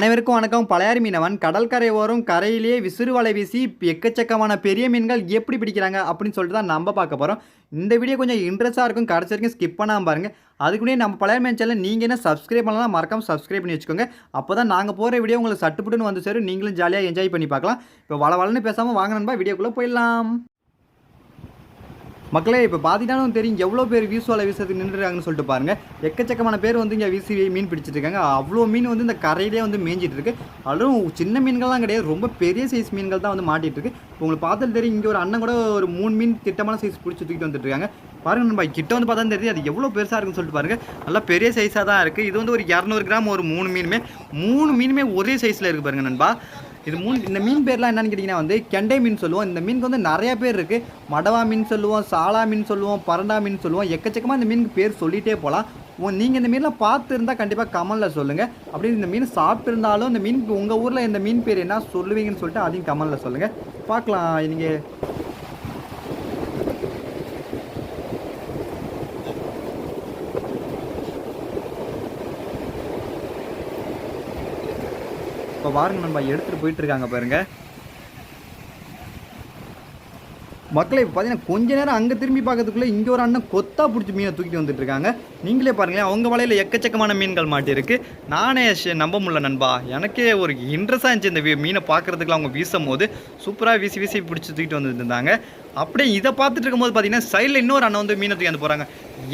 அனைவருக்கும் வணக்கம். பழையாறு மீனவன் கடற்கரை ஓரம் கரையிலேயே விசிறு வலை வீசி எக்கச்சக்கமான பெரிய மீன்கள் எப்படி பிடிக்கிறாங்க அப்படின்னு சொல்லிட்டு தான் நம்ம பார்க்க போகிறோம் இந்த வீடியோ கொஞ்சம் இன்ட்ரெஸ்ட்டாக இருக்கும். கடைசி வரைக்கும் ஸ்கிப் பண்ணாமல் பாருங்கள் அதுக்குள்ளே நம்ம பழைய மீன் சேனல் நீங்கள் என்ன சப்ஸ்கிரைப் பண்ணலாம் மறக்காமல் சப்ஸ்கிரைப் பண்ணி வச்சுக்கோங்க. அப்போ தான் நாங்கள் போகிற வீடியோ உங்களுக்கு சட்டுப்புட்டுன்னு வந்து சேரும். நீங்களும் ஜாலியாக என்ஜாய் பண்ணி பார்க்கலாம். இப்போ வள வளன்னு பேசாமல் வாங்கினா வீடியோக்குள்ளே போயிடலாம். மக்களே இப்போ பார்த்தீங்கன்னா தெரியும் எவ்வளோ பேர் வீசு வீசுறதுக்கு நின்றுருக்காங்கன்னு சொல்லிட்டு பாருங்கள் எக்கச்சக்கமான பேர் வந்து இங்கே வீசி மீன் பிடிச்சிட்டு இருக்காங்க. அவ்வளோ மீன் வந்து இந்த கரையிலே வந்து மேய்ஞ்சிட்டு இருக்கு. அதுவும் சின்ன மீன்கள்லாம் கிடையாது. ரொம்ப பெரிய சைஸ் மீன்கள் தான் வந்து மாட்டிட்டு இருக்கு. இப்போ உங்களுக்கு பார்த்தாலும் தெரியும் இங்கே ஒரு அண்ணன் கூட ஒரு மூணு மீன் திட்டமான சைஸ் பிடிச்சி தூக்கிட்டு வந்துட்டு இருக்காங்க. பாருங்க நம்ம கிட்ட வந்து பார்த்தா தெரியுது. அது எவ்வளோ பெருசாக இருக்குன்னு சொல்லிட்டு பாருங்க. நல்லா பெரிய சைஸாக தான் இருக்குது இது வந்து ஒரு இரநூறு கிராம் ஒரு மூணு மீனுமே. மூணு மீனுமே ஒரே சைஸில் இருக்குது பாருங்க நண்பா. இது மூணு இந்த மீன் பேர்லாம் என்னன்னு கேட்டிங்கன்னா வந்து கெண்டை மீன் சொல்லுவோம். இந்த மீனுக்கு வந்து நிறைய பேர் இருக்குது மடவா மீன் சொல்லுவோம் சாலா மீன் சொல்லுவோம் பரண்டா மீன் சொல்லுவோம். எக்கச்சக்கமாக இந்த மீனுக்கு பேர் சொல்லிகிட்டே போகலாம் நீங்கள் இந்த மீன்லாம் பார்த்துருந்தா கண்டிப்பாக கமலில் சொல்லுங்கள் அப்படி இந்த மீன் சாப்பிட்டுருந்தாலும் இந்த மீன் உங்கள் ஊரில் இந்த மீன் பேர் என்ன சொல்லுவீங்கன்னு சொல்லிட்டு அதையும் கமலில் சொல்லுங்கள் பார்க்கலாம் நீங்கள் இப்போ பாருங்க நண்பா எடுத்துகிட்டு போயிட்டு இருக்காங்க பாருங்க. மக்களை இப்போ பார்த்தீங்கன்னா கொஞ்ச நேரம் அங்கே திரும்பி பார்க்கறதுக்குள்ளே இங்கே ஒரு அண்ணன் கொத்தா பிடிச்சி மீனை தூக்கிட்டு வந்துட்டு இருக்காங்க. நீங்களே பாருங்களேன் அவங்க வலையில் எக்கச்சக்கமான மீன்கள் மாட்டியிருக்கு நானே நம்ப முடியல நண்பா. எனக்கே ஒரு இன்ட்ரெஸ்டாக இருந்துச்சு இந்த மீனை பார்க்குறதுக்குலாம் அவங்க வீசும் போது சூப்பராக வீசி வீசி பிடிச்சி தூக்கிட்டு வந்துட்டு இருந்தாங்க. அப்படியே இதை பார்த்துட்டு இருக்கும்போது பார்த்தீங்கன்னா சைடில் இன்னொரு அண்ணன் வந்து மீனை தூக்கி வந்து போகிறாங்க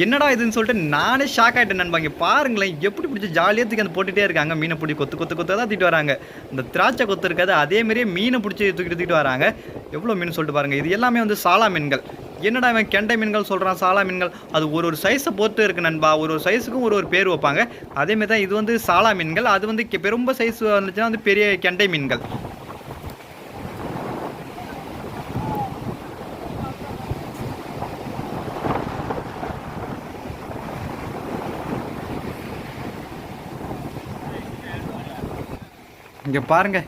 என்னடா இதுன்னு சொல்லிட்டு நானே ஷாக் ஆகிட்டேன் நண்பாங்க பாருங்களேன் எப்படி பிடிச்சி ஜாலியாக தூக்கி அந்த போட்டுகிட்டே இருக்காங்க. மீனை பிடி கொத்து கொத்து கொத்து தான் தூக்கிட்டு வராங்க. இந்த திராட்சை கொத்து இருக்காது அதே மாதிரியே மீனை பிடிச்சி தூக்கிட்டு தூக்கிட்டு வராங்க. எவ்வளோ மீன் சொல்லிட்டு பாருங்கள் இது எல்லாமே வந்து சாலா மீன்கள். என்னடா இவன் கெண்டை மீன்கள் சொல்கிறான் சாலா மீன்கள்? அது ஒரு ஒரு சைஸை பொறுத்து இருக்கு நண்பா. ஒரு ஒரு சைஸுக்கும் ஒரு ஒரு பேர் வைப்பாங்க. அதேமாதிரி தான் இது வந்து சாலா மீன்கள். அது வந்து பெரும்ப ரொம்ப சைஸ் வந்துச்சுன்னா வந்து பெரிய கெண்டை மீன்கள். இங்கே பாருங்கள்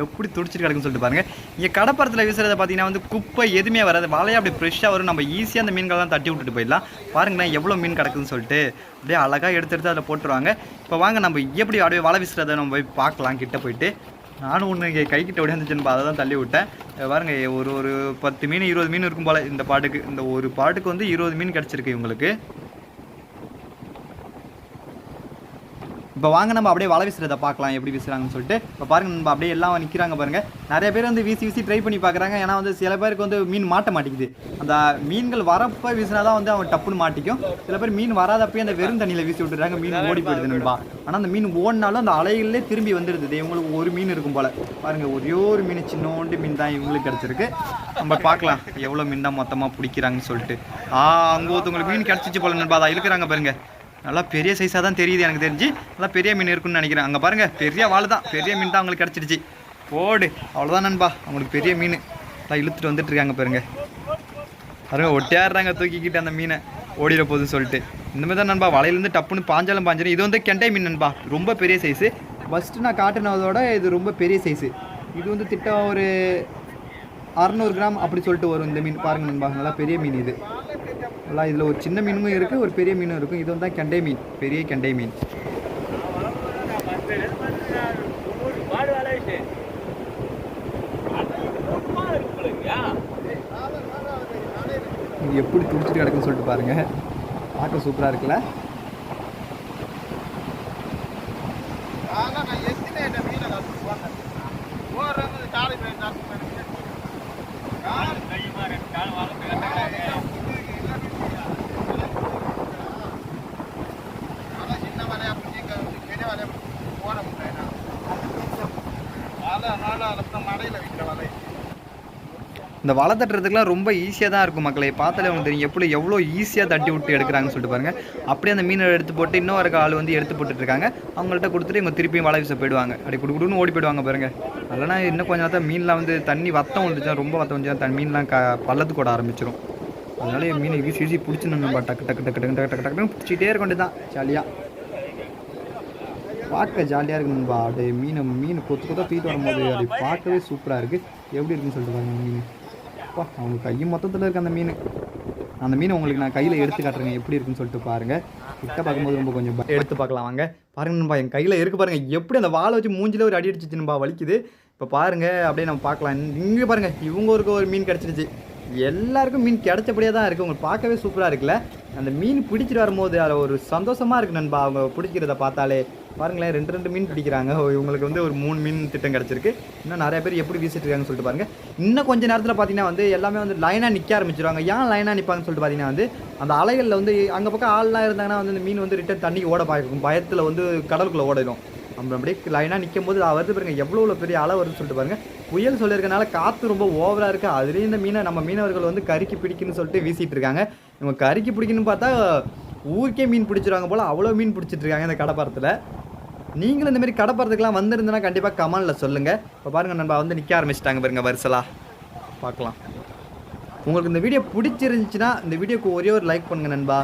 எப்படி துடிச்சிட்டு கிடக்குன்னு சொல்லிட்டு பாருங்கள் இங்கே கடப்பரத்தில் வீசுறத பார்த்தீங்கன்னா வந்து குப்பை எதுவுமே வராது. வலையை அப்படி ஃப்ரெஷ்ஷாக வரும். நம்ம ஈஸியாக அந்த மீன்கள்லாம் தட்டி விட்டுட்டு போயிடலாம். பாருங்களேன் எவ்வளோ மீன் கிடக்குன்னு சொல்லிட்டு. அப்படியே அழகாக எடுத்து எடுத்து அதில் போட்டுருவாங்க. இப்போ வாங்க நம்ம எப்படி அப்படியே வலை வீசுறதை நம்ம போய் பார்க்கலாம் கிட்டே போயிட்டு. நானும் ஒன்று இங்கே கை கிட்ட ஓடியாந்துச்சுன்னு அதை தான் தள்ளி விட்டேன். பாருங்க ஒரு ஒரு பத்து மீன் இருபது மீன் இருக்கும் போல். இந்த பாட்டுக்கு இந்த ஒரு பாட்டுக்கு வந்து இருபது மீன் கிடச்சிருக்கு இவங்களுக்கு. இப்போ வாங்க நம்ம அப்படியே வலை வீசுறதை பார்க்கலாம் எப்படி வீசுறாங்கன்னு சொல்லிட்டு. இப்போ பாருங்க நம்ம அப்படியே எல்லாம் நிற்கிறாங்க பாருங்க. நிறைய பேர் வந்து வீசி வீசி ட்ரை பண்ணி பார்க்குறாங்க. ஏன்னா வந்து சில பேருக்கு வந்து மீன் மாட்ட மாட்டேங்குது. அந்த மீன்கள் வரப்போ வீசினா தான் வந்து அவன் டப்புன்னு மாட்டிக்கும். சில பேர் மீன் வராதப்பயே அந்த வெறும் தண்ணியில் வீசி விட்டுறாங்க மீன் ஓடி போயிடுது நண்பா. ஆனால் அந்த மீன் ஓடினாலும் அந்த அலைகளிலே திரும்பி வந்துடுது. இவங்களுக்கு ஒரு மீன் இருக்கும் போல. பாருங்க ஒரே ஒரு மீன் சின்னோண்டு மீன் தான் இவங்களுக்கு கிடச்சிருக்கு. நம்ம பார்க்கலாம் எவ்வளோ மீன் தான் மொத்தமாக பிடிக்கிறாங்கன்னு சொல்லிட்டு. ஆ அங்கே ஒருத்தவங்களுக்கு மீன் கிடச்சிச்சு போல நண்பா. அதை இழுக்கிறாங்க பாருங்க. நல்லா பெரிய சைஸாக தான் தெரியுது எனக்கு தெரிஞ்சு. நல்லா பெரிய மீன் இருக்குன்னு நினைக்கிறேன். அங்கே பாருங்கள் பெரிய வாள் தான். பெரிய மீன் தான் அவங்களுக்கு கிடச்சிடுச்சு. ஓடு அவ்வளோதான் நண்பா. அவங்களுக்கு பெரிய மீன். எல்லாம் இழுத்துட்டு வந்துட்டு இருக்காங்க பாருங்க. பாருங்க ஒட்டியாடுறாங்க தூக்கிக்கிட்டு அந்த மீனை. ஓடிட போகுதுன்னு சொல்லிட்டு. இந்த மாதிரி தான் நண்பா வலையிலேருந்து டப்புன்னு பாஞ்சாலும் பாஞ்சிடும் இது வந்து கெண்டை மீன் நண்பா. ரொம்ப பெரிய சைஸு ஃபஸ்ட்டு நான் காட்டினதோட இது ரொம்ப பெரிய சைஸு இது வந்து திட்டம் ஒரு அறநூறு கிராம் அப்படி சொல்லிட்டு வரும் இந்த மீன். பாருங்க நண்பா நல்லா பெரிய மீன் இது. நல்லா இதில் ஒரு சின்ன மீனும் இருக்குது ஒரு பெரிய மீனும் இருக்கும் இது வந்து தான் கெண்டை மீன் பெரிய கெண்டை மீன். இங்கே எப்படி துடிச்சிட்டு கிடக்குன்னு சொல்லிட்டு பாருங்கள் பார்க்க சூப்பராக இருக்குல்ல? இந்த வலை தட்டுறதுக்குலாம் ரொம்ப ஈஸியாக தான் இருக்கும் மக்களை. பார்த்தாலே உங்களுக்கு தெரியும் எப்படி எவ்வளோ ஈஸியாக தட்டி விட்டு எடுக்கிறாங்கன்னு சொல்லிட்டு பாருங்க. அப்படியே அந்த மீனை எடுத்து போட்டு இன்னொரு ஆள் வந்து எடுத்து போட்டுட்ருக்காங்க அவங்கள்ட்ட கொடுத்துட்டு இவங்க திருப்பியும் வலை வீச போயிடுவாங்க. அப்படி குடுக்குடுன்னு ஓடி போயிடுவாங்க பாருங்க. அதெல்லாம் இன்னும் கொஞ்சம் நேரத்தில் மீன்லாம் வந்து தண்ணி வத்தம் வந்துச்சுன்னா ரொம்ப வத்தம் வந்துச்சுன்னா தண்ணி மீன்லாம் க பள்ளத்து கூட ஆரம்பிச்சிடும் அதனால என் மீனை வீசி வீசி பிடிச்சி நம்ம டக்கு டக்கு டக்கு டக்கு டக்கு டக்கு டக்குன்னு பிடிச்சிட்டே இருக்க வேண்டியதான் ஜாலியாக பார்க்க ஜாலியாக இருக்கு நண்பா. அப்படியே மீனை மீன் கொத்து கொத்தா தூக்கிட்டு வரும்போது அது பார்க்கவே சூப்பராக இருக்குது எப்படி இருக்குன்னு சொல்லிட்டு பாருங்க மீன். அப்பா அவங்க கை மொத்தத்தில் இருக்க அந்த மீன். அந்த மீனை உங்களுக்கு நான் கையில் எடுத்து காட்டுறேங்க. எப்படி இருக்குன்னு சொல்லிட்டு பாருங்கள் கிட்ட பார்க்கும்போது ரொம்ப கொஞ்சம் எடுத்து பார்க்கலாம் வாங்க. பாருங்க நண்பா என் கையில் இருக்குது பாருங்கள் எப்படி அந்த வாழை வச்சு மூஞ்சில் ஒரு அடி அடிச்சிச்சு வலிக்குது. இப்போ பாருங்கள் அப்படியே நம்ம பார்க்கலாம். இங்கே பாருங்கள் இவங்க ஒரு மீன் கிடச்சிருச்சு. எல்லாருக்கும் மீன் கிடைச்சபடியே தான் இருக்குது உங்களுக்கு பார்க்கவே சூப்பராக இருக்குல்ல? அந்த மீன் பிடிச்சிட்டு வரும்போது அதில் ஒரு சந்தோஷமாக இருக்குது நண்பா. அவங்க பிடிக்கிறத பார்த்தாலே பாருங்களேன் ரெண்டு ரெண்டு மீன் பிடிக்கிறாங்க. இவங்களுக்கு வந்து ஒரு மூணு மீன் திட்டம் கிடச்சிருக்கு. இன்னும் நிறைய பேர் எப்படி வீசிட்டு இருக்காங்கன்னு சொல்லிட்டு பாருங்கள் இன்னும் கொஞ்சம் நேரத்தில் பார்த்தீங்கன்னா வந்து எல்லாமே வந்து லைனாக நிற்க ஆரம்பிச்சிருவாங்க. ஏன் லைனாக நிற்பாங்கன்னு சொல்லிட்டு பார்த்தீங்கன்னா வந்து அந்த அலைகளில் வந்து அங்கே பக்கம் ஆள்லாம் இருந்தாங்கன்னா வந்து இந்த மீன் வந்து ரிட்டன் தண்ணிக்கு ஓட பார்க்கும் பயத்தில் வந்து கடலுக்குள்ளே ஓடிடும். நம்ம அப்படியே லைனாக நிற்கும் போது அவர் வருது பாருங்க எவ்வளோ பெரிய அலை வருதுன்னு சொல்லிட்டு பாருங்க. புயல் சொல்லியிருக்கனால காற்று ரொம்ப ஓவராக இருக்குது அதுலேயும் இந்த மீனை நம்ம மீனவர்கள் வந்து கறிக்கு பிடிக்குன்னு சொல்லிட்டு வீசிட்டு இருக்காங்க. இவங்க கறிக்கு பிடிக்குன்னு பார்த்தா ஊருக்கே மீன் பிடிச்சிருவாங்க போல் அவ்வளோ மீன் பிடிச்சிட்டு இருக்காங்க இந்த கடப்பாரத்தில். நீங்களும் இந்தமாரி கடப்பாரத்துக்குலாம் வந்திருந்தனா கண்டிப்பாக கமெண்டில் சொல்லுங்கள் இப்போ பாருங்க நண்பா வந்து நிற்க ஆரம்பிச்சிட்டாங்க பாருங்க வரிசலாக பார்க்கலாம். உங்களுக்கு இந்த வீடியோ பிடிச்சிருந்துச்சுன்னா இந்த வீடியோக்கு ஒரே ஒரு லைக் பண்ணுங்கள் நண்பா.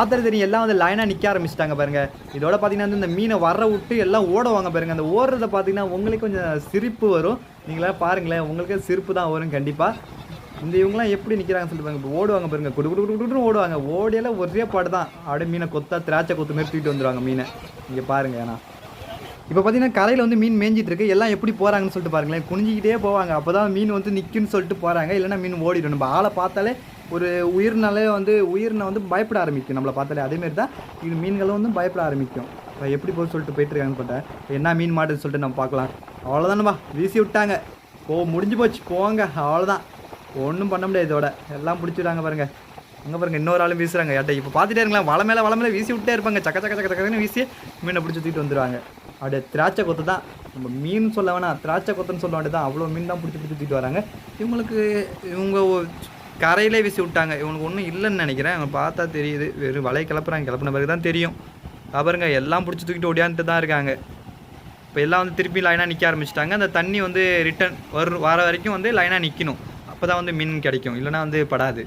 ஆத்திர தெரியும். எல்லாம் வந்து லைனாக நிற்க ஆரம்பிச்சிட்டாங்க பாருங்கள் இதோட பார்த்தீங்கன்னா வந்து இந்த மீனை வர விட்டு எல்லாம் ஓடுவாங்க பாருங்கள் அந்த ஓடுறத பார்த்தீங்கன்னா உங்களுக்கு கொஞ்சம் சிரிப்பு வரும். நீங்களாம் பாருங்களேன் உங்களுக்கே சிரிப்பு தான் வரும் கண்டிப்பாக இந்த இவங்களாம் எப்படி நிற்கிறாங்கன்னு சொல்லிட்டு பாருங்க. இப்போ ஓடுவாங்க பாருங்க. குடு குடு குடு குடுன்னு ஓடுவாங்க. ஓடியெல்லாம் ஒரே பாடு தான். அப்படியே மீனை கொத்தா திராட்சை கொத்து மாதிரி தூக்கிட்டு வந்துடுவாங்க மீனை. இங்கே பாருங்க ஏன்னா இப்போ பார்த்தீங்கன்னா கரையில் வந்து மீன் மேஞ்சிட்டு இருக்கு. எல்லாம் எப்படி போகிறாங்கன்னு சொல்லிட்டு பாருங்களேன். குனிஞ்சிக்கிட்டே போவாங்க. அப்போ தான் மீன் வந்து நிற்குன்னு சொல்லிட்டு போகிறாங்க இல்லைன்னா மீன் ஓடிடும். நம்ம ஆளை பார்த்தாலே ஒரு உயிர்னாலே வந்து உயிரினை வந்து பயப்பட ஆரம்பிக்கும் நம்மளை பார்த்தாலே. அதேமாரி தான் இது மீன்களும் வந்து பயப்பட ஆரம்பிக்கும். இப்போ எப்படி போய் சொல்லிட்டு போயிட்டுருக்காங்கன்னு பார்த்தேன் என்ன மீன் மாட்டுன்னு சொல்லிட்டு நம்ம பார்க்கலாம். அவ்வளோதானப்பா வீசி விட்டாங்க. ஓ முடிஞ்சு போச்சு போங்க அவ்வளோதான் ஒன்றும் பண்ண முடியாது இதோட. எல்லாம் பிடிச்சிடுறாங்க பாருங்க. அங்கே பாருங்க இன்னொரு ஆளும் வீசுறாங்க. யார்ட்ட இப்போ பார்த்துட்டே இருக்கலாம் வலை மேலே வலை மேலே வீசி விட்டே இருப்பாங்க. சக்க சக்க சக்க சக்கன்னு வீசி மீனை பிடிச்சி தூக்கிட்டு வந்துடுவாங்க அப்படியே திராட்சை கொத்து தான். நம்ம மீன் சொல்ல வேணாம். திராட்சை கொத்துன்னு சொல்ல வேண்டியதான் அவ்வளோ மீன் தான் பிடிச்சி பிடிச்சி தூக்கிட்டு வராங்க. இவங்களுக்கு இவங்க கரையிலே வீசி விட்டாங்க. இவனுக்கு ஒன்றும் இல்லைன்னு நினைக்கிறேன். அவங்க பார்த்தா தெரியுது. வெறும் வலையை கிளப்புறாங்க கிளப்புன பிறகு தான் தெரியும். அது பாருங்க எல்லாம் பிடிச்சி தூக்கிட்டு ஓடியான்ட்டு தான் இருக்காங்க. இப்போ எல்லாம் வந்து திருப்பி லைனாக நிற்க ஆரம்பிச்சிட்டாங்க. அந்த தண்ணி வந்து ரிட்டர்ன் வரும் வர வரைக்கும் வந்து லைனாக நிற்கணும் அப்போ தான் வந்து மீன் கிடைக்கும். இல்லைன்னா வந்து படாது.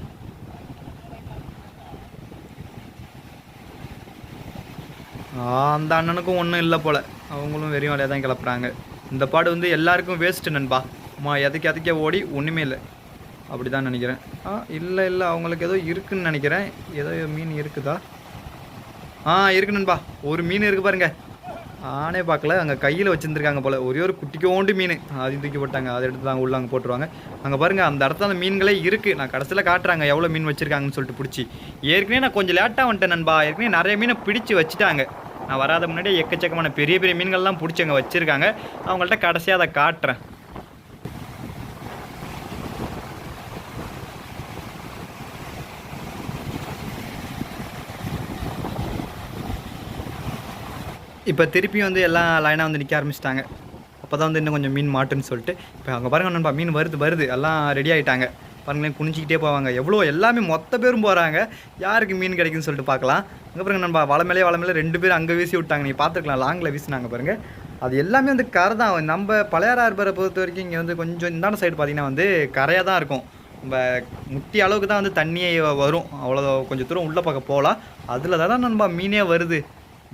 அந்த அண்ணனுக்கும் ஒன்றும் இல்லை போல். அவங்களும் வெறும் வேலையாக தான் கிளப்புறாங்க. இந்த பாடு வந்து எல்லாருக்கும் வேஸ்ட்டு நண்பா. அம்மா எதுக்கு எதுக்கே ஓடி ஒன்றுமே இல்லை. அப்படி தான் நினைக்கிறேன். ஆ இல்லை இல்லை அவங்களுக்கு ஏதோ இருக்குன்னு நினைக்கிறேன். ஏதோ மீன் இருக்குதா? ஆ இருக்கு நண்பா. ஒரு மீன் இருக்கு பாருங்க. ஆனே பார்க்கல. அங்கே கையில் வச்சுருந்துருக்காங்க போல. ஒரே ஒரு குட்டிக்கோண்டு மீன். அதையும் தூக்கி போட்டாங்க. அதை எடுத்து தான் உள்ள அங்கே போட்டுருவாங்க. அங்கே பாருங்கள் அந்த இடத்துல அந்த மீன்களே இருக்குது நான் கடைசியில் காட்டுறாங்க எவ்வளோ மீன் வச்சுருக்காங்கன்னு சொல்லிட்டு பிடிச்சி. ஏற்கனவே நான் கொஞ்சம் லேட்டாக வந்துட்டேன் நண்பா. ஏற்கனவே நிறைய மீனை பிடிச்சி வச்சுட்டாங்க. நான் வராத முன்னாடியே எக்கச்சக்கமான பெரிய பெரிய மீன்கள்லாம் பிடிச்சி அங்கே வச்சுருக்காங்க. அவங்கள்ட்ட கடைசியாக அதை காட்டுறேன். இப்போ திருப்பியும் வந்து எல்லாம் லைனாக வந்து நிற்க ஆரம்பிச்சிட்டாங்க. அப்போ தான் வந்து இன்னும் கொஞ்சம் மீன் மாட்டுன்னு சொல்லிட்டு இப்போ அங்கே பாருங்க நண்பா மீன் வருது வருது. எல்லாம் ரெடி ஆகிட்டாங்க பாருங்களேன் குனிஞ்சிக்கிட்டே போவாங்க. எவ்வளோ எல்லாமே மொத்த பேரும் போகிறாங்க யாருக்கு மீன் கிடைக்குன்னு சொல்லிட்டு பார்க்கலாம். அங்கே பாருங்க நண்பா வலை மேலே வலை மேலே ரெண்டு பேரும் அங்கே வீசி விட்டாங்க. நீங்கள் பார்த்துருக்கலாம் லாங்கில் வீசினாங்க பாருங்கள் அது எல்லாமே வந்து கரை தான். நம்ம பழையாறார்பரை பொறுத்த வரைக்கும் இங்கே வந்து கொஞ்சம் இந்தாண்ட சைடு பார்த்தீங்கன்னா வந்து கரையாக தான் இருக்கும். நம்ம முட்டி அளவுக்கு தான் வந்து தண்ணியே வரும். அவ்வளோ கொஞ்சம் தூரம் உள்ளே பக்கம் போகலாம். அதில் தான் நண்பா மீனே வருது.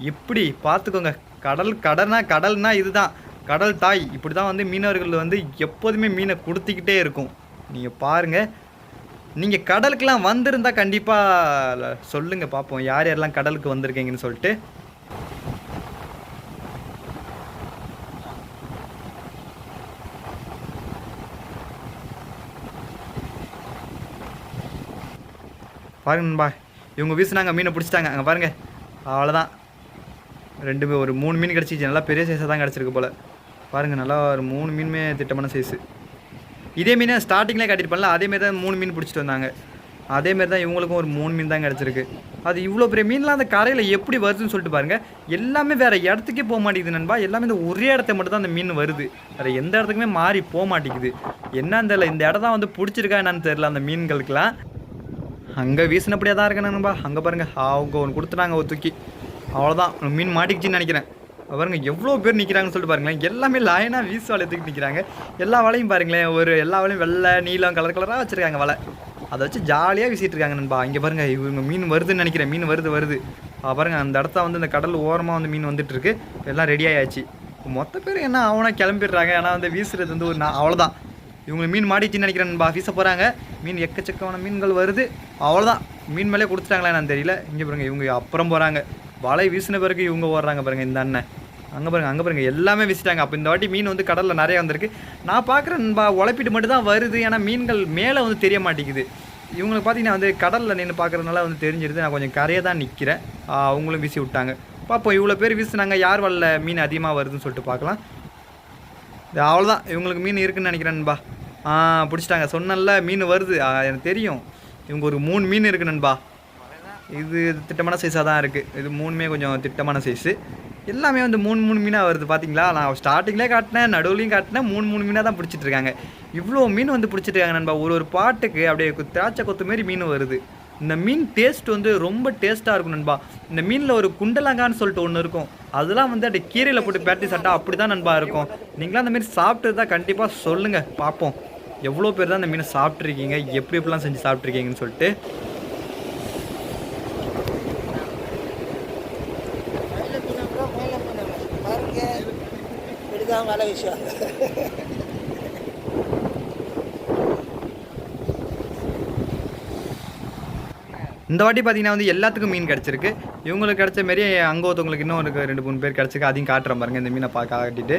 எப்படி பார்த்துக்கோங்க. கடல் கடனா கடல்னா இதுதான். கடல் தாய். இப்படி தான் வந்து மீனவர்கள் வந்து எப்போதுமே மீனை கொடுத்துக்கிட்டே இருக்கும். நீங்கள் பாருங்கள் நீங்கள் கடலுக்கெலாம் வந்திருந்தால் கண்டிப்பாக சொல்லுங்கள் பார்ப்போம் யார் யாரெல்லாம் கடலுக்கு வந்திருக்கீங்கன்னு சொல்லிட்டு. பாருங்க நண்பா. இவங்க வீசுனாங்க மீனை பிடிச்சிட்டாங்க. அங்கே பாருங்கள் அவ்வளோதான் ரெண்டுமே ஒரு மூணு மீன் கிடச்சிச்சு. நல்லா பெரிய சைஸாக தான் கிடச்சிருக்கு போல். பாருங்கள் நல்லா ஒரு மூணு மீனுமே திட்டமான சைஸு இதே மீனை ஸ்டார்டிங்லேயே அதே அதேமாரி தான் மூணு மீன் பிடிச்சிட்டு வந்தாங்க. அதேமாரி தான் இவங்களுக்கும் ஒரு மூணு மீன் தான் கிடச்சிருக்கு. அது இவ்வளோ பெரிய மீன்லாம் அந்த கரையில் எப்படி வருதுன்னு சொல்லிட்டு பாருங்கள் எல்லாமே வேறு இடத்துக்கே போக மாட்டேங்குது நண்பா. எல்லாமே இந்த ஒரே இடத்த மட்டும் தான் அந்த மீன் வருது. வேறு எந்த இடத்துக்குமே மாறி போக மாட்டேங்குது. என்னன்னு தெரியல இந்த இடம் தான் வந்து பிடிச்சிருக்கா என்னன்னு தெரில அந்த மீன்களுக்கெல்லாம். அங்கே வீசினப்படியாக தான் இருக்கேன் நண்பா. அங்கே பாருங்க அவங்க ஒன்று கொடுத்துட்டாங்க ஒரு தூக்கி. அவ்வளோதான் மீன் மாட்டிக்கிச்சின்னு நினைக்கிறேன். பாருங்க எவ்வளோ பேர் நிற்கிறாங்கன்னு சொல்லிட்டு பாருங்களேன். எல்லாமே லைனாக வீசு வலை தூக்கி நிற்கிறாங்க எல்லா வலையும் பாருங்களேன். ஒரு எல்லா வலையும் வெள்ளை நீலம் கலர் கலராக வச்சுருக்காங்க வலை. அதை வச்சு ஜாலியாக வீசிட்டு இருக்காங்க நண்பா. இங்கே பாருங்க இவங்க மீன் வருதுன்னு நினைக்கிறேன். மீன் வருது வருது. பாருங்க அந்த இடத்த வந்து இந்த கடல் ஓரமாக வந்து மீன் வந்துட்டுருக்கு எல்லாம் ரெடி ஆயாச்சு. மொத்த பேர் என்ன அவனா கிளம்பிடுறாங்க. ஏன்னா வந்து வீசுறது வந்து ஒரு நான் அவ்வளோதான் இவங்க மீன் மாடிச்சின்னு நினைக்கிறேன் நண்பா. வீச போகிறாங்க மீன் எக்கச்சக்கமான மீன்கள் வருது. அவ்வளோதான் மீன் மேலே கொடுத்துட்டாங்களா நான் தெரியல. இங்கே பாருங்க இவங்க அப்புறம் போகிறாங்க வலை வீசின பிறகு இவங்க ஓடுறாங்க பாருங்கள் இந்த அண்ணன். அங்கே பாருங்க அங்கே பாருங்கள் எல்லாமே வீசிட்டாங்க. அப்போ இந்த வாட்டி மீன் வந்து கடலில் நிறைய வந்திருக்கு. நான் பார்க்குறேன் நண்பா உழைப்பிட்டு மட்டும் தான் வருது. ஏன்னா மீன்கள் மேலே வந்து தெரிய மாட்டேங்குது. இவங்களுக்கு பார்த்தீங்கன்னா வந்து கடலில் நின்று பார்க்குறதுனால வந்து தெரிஞ்சிருது. நான் கொஞ்சம் கரையை தான் நிற்கிறேன் அவங்களும் வீசி விட்டாங்க. பார்ப்போம் இவ்வளோ பேர் வீசினாங்க. யார் வரல மீன் அதிகமாக வருதுன்னு சொல்லிட்டு பார்க்கலாம். இது அவ்வளோதான் இவங்களுக்கு மீன் இருக்குன்னு நினைக்கிறேன் நண்பா. ஆ பிடிச்சிட்டாங்க. சொன்னல மீன் வருது. எனக்கு தெரியும். இவங்க ஒரு மூணு மீன் இருக்கு நண்பா. இது திட்டமான சைஸாக தான் இருக்குது இது மூணுமே கொஞ்சம் திட்டமான சைஸு எல்லாமே வந்து மூணு மூணு மீனாக வருது பார்த்தீங்களா நான் ஸ்டார்டிங்லேயே காட்டினேன் நடுவுலையும் காட்டினேன் மூணு மூணு மீனாக தான் பிடிச்சிட்டு இருக்காங்க. இவ்வளோ மீன் வந்து பிடிச்சிட்ருக்காங்க நண்பா. ஒரு ஒரு பாட்டுக்கு அப்படியே திராட்சை கொத்து மாரி மீன் வருது. இந்த மீன் டேஸ்ட் வந்து ரொம்ப டேஸ்ட்டாக இருக்கும் நண்பா. இந்த மீனில் ஒரு குண்டலங்கான்னு சொல்லிட்டு ஒன்று இருக்கும். அதெல்லாம் வந்து அப்படியே கீரையில் போட்டு பேட்டி சாப்பிட்டா அப்படி தான் நண்பா இருக்கும். நீங்களாம் அந்த மாதிரி சாப்பிட்டு தான் கண்டிப்பாக சொல்லுங்கள் பார்ப்போம் எவ்வளோ பேர் தான் இந்த மீனை சாப்பிட்ருக்கீங்க எப்படி எப்படிலாம் செஞ்சு சாப்பிட்ருக்கீங்கன்னு சொல்லிட்டு மயில மீனா கூட மயில மீனா பாருங்க நல்ல விஷயம். இந்த வாட்டி பார்த்தீங்கன்னா வந்து எல்லாத்துக்கும் மீன் கிடச்சிருக்கு. இவங்களுக்கு கிடைச்ச மாரி அங்கே ஒருத்தவங்களுக்கு இன்னும் ஒரு ரெண்டு மூணு பேர் கிடச்சிருக்கு. அதையும் காட்டுறேன் பாருங்க இந்த மீனை பார்க்க காட்டிட்டு.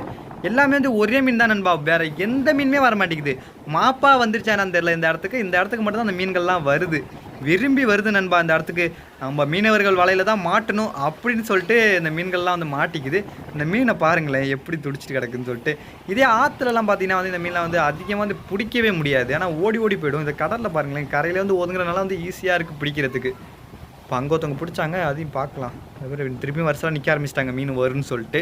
எல்லாமே வந்து ஒரே மீன் தான் நண்பா. வேற எந்த மீனுமே வர மாட்டேங்குது மாப்பா வந்துருச்சானு தெரியல இந்த இடத்துக்கு. இந்த இடத்துக்கு மட்டும்தான் அந்த மீன்கள்லாம் வருது. விரும்பி வருது நண்பா அந்த இடத்துக்கு. நம்ம மீனவர்கள் வலையில் தான் மாட்டணும் அப்படின்னு சொல்லிட்டு இந்த மீன்கள்லாம் வந்து மாட்டிக்குது. இந்த மீனை பாருங்களேன் எப்படி துடிச்சிட்டு கிடக்குன்னு சொல்லிட்டு. இதே ஆற்றுலலாம் பார்த்தீங்கன்னா வந்து இந்த மீனை வந்து அதிகமாக வந்து பிடிக்கவே முடியாது. ஏன்னா ஓடி ஓடி போயிடும். இந்த கடலில் பாருங்களேன் கரையில் வந்து ஒதுங்குறதுனால வந்து ஈஸியாக இருக்குது பிடிக்கிறதுக்கு. இப்போ அங்கே ஒருத்தவங்க பிடிச்சாங்க அதையும் பார்க்கலாம். அதுக்கப்புறம் திருப்பி வருஷம் நிற்க ஆரம்பிச்சிட்டாங்க மீன் வரும்னு சொல்லிட்டு.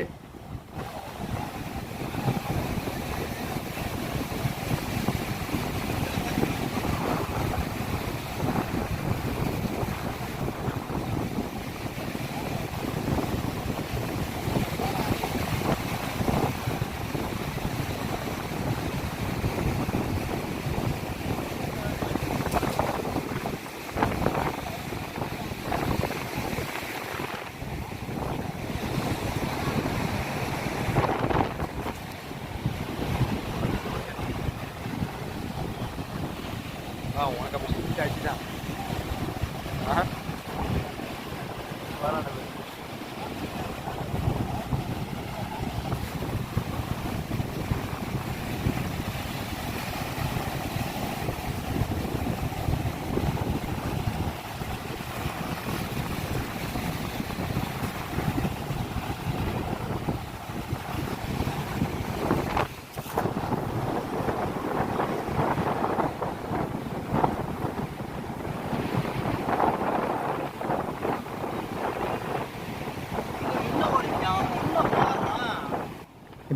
உனக்கு அப்போ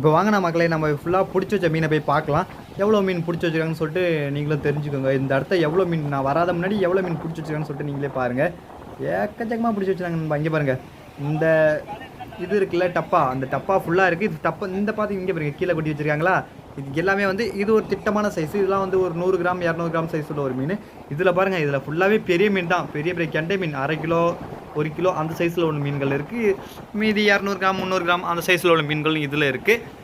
இப்போ வாங்கின மக்களை நம்ம ஃபுல்லாக பிடிச்சி வச்ச மீனை போய் பார்க்கலாம். எவ்வளோ மீன் பிடிச்சி வச்சிருக்காங்கன்னு சொல்லிட்டு நீங்களும் தெரிஞ்சுக்கோங்க. இந்த இடத்த எவ்வளோ மீன் நான் வராத முன்னாடி எவ்வளோ மீன் பிடிச்சி வச்சுருக்காங்கன்னு சொல்லிட்டு நீங்களே பாருங்கள் ஏக்கச்சக்கமாக பிடிச்சி வச்சிருக்காங்க. இங்கே பாருங்கள் இந்த இது இருக்குல்ல டப்பா. அந்த டப்பா ஃபுல்லாக இருக்குது இது டப்பா இந்த பார்த்து இங்கே பாருங்க. கீழே கொட்டி வச்சிருக்காங்களா? இது எல்லாமே வந்து இது ஒரு திட்டமான சைஸ் இதெல்லாம் வந்து ஒரு நூறு கிராம் இரநூறு கிராம் சைஸ் உள்ள ஒரு மீன். இதில் பாருங்கள் இதில் ஃபுல்லாகவே பெரிய மீன் தான். பெரிய பெரிய கெண்டை மீன். அரை கிலோ ஒரு கிலோ அந்த சைஸில் உள்ள மீன்கள் இருக்குது மீதி இரநூறு கிராம் முந்நூறு கிராம் அந்த சைஸில் உள்ள மீன்களும் இதில் இருக்குது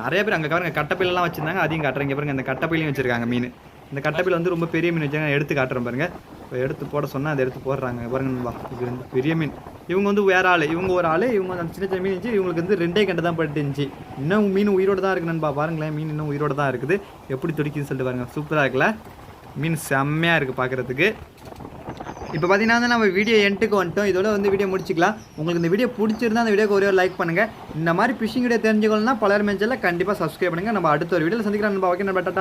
நிறைய பேர் அங்கே பாருங்க கட்டப்பையிலலாம் வச்சுருந்தாங்க அதையும் காட்டுறேங்க பாருங்கள் இந்த கட்டப்பையிலையும் வச்சுருக்காங்க மீன். இந்த கட்டப்பையில் வந்து ரொம்ப பெரிய மீன் வச்சாங்க எடுத்து காட்டுறேன் பாருங்கள் இப்போ எடுத்து போட சொன்னால் அதை எடுத்து போடுறாங்க. பாருங்கன்பா இது வந்து பெரிய மீன். இவங்க வந்து வேற ஆள். இவங்க ஒரு ஆள் இவங்க அந்த சின்ன சின்ன மீன் இருந்துச்சு. இவங்களுக்கு வந்து ரெண்டே கண்டு தான் பட்டுருந்துச்சு. இன்னும் மீன் உயிரோடு தான் இருக்கு நண்பா. பாருங்களேன் மீன் இன்னும் உயிரோடு தான் இருக்குது. எப்படி துடிக்குதுன்னு சொல்லிட்டு பாருங்க. சூப்பராக இருக்குல்ல? மீன் செம்மையாக இருக்குது பார்க்குறதுக்கு இப்போ பார்த்தீங்கன்னா வந்து நம்ம வீடியோ எண்டுக்கு வந்துட்டோம். இதோட வந்து வீடியோ முடிச்சிக்கலாம். உங்களுக்கு இந்த வீடியோ பிடிச்சிருந்தா அந்த வீடியோக்கு ஒரே ஒரு லைக் பண்ணுங்கள் இந்த மாதிரி ஃபிஷிங் வீடியோ தெரிஞ்சுக்கணும்னா பலர் மெஞ்சலில் கண்டிப்பாக சப்ஸ்கிரைப் பண்ணுங்கள் நம்ம அடுத்த ஒரு வீடியோவில் சந்திக்கிறோம் நம்ம ஓகே நம்ம டாட்டா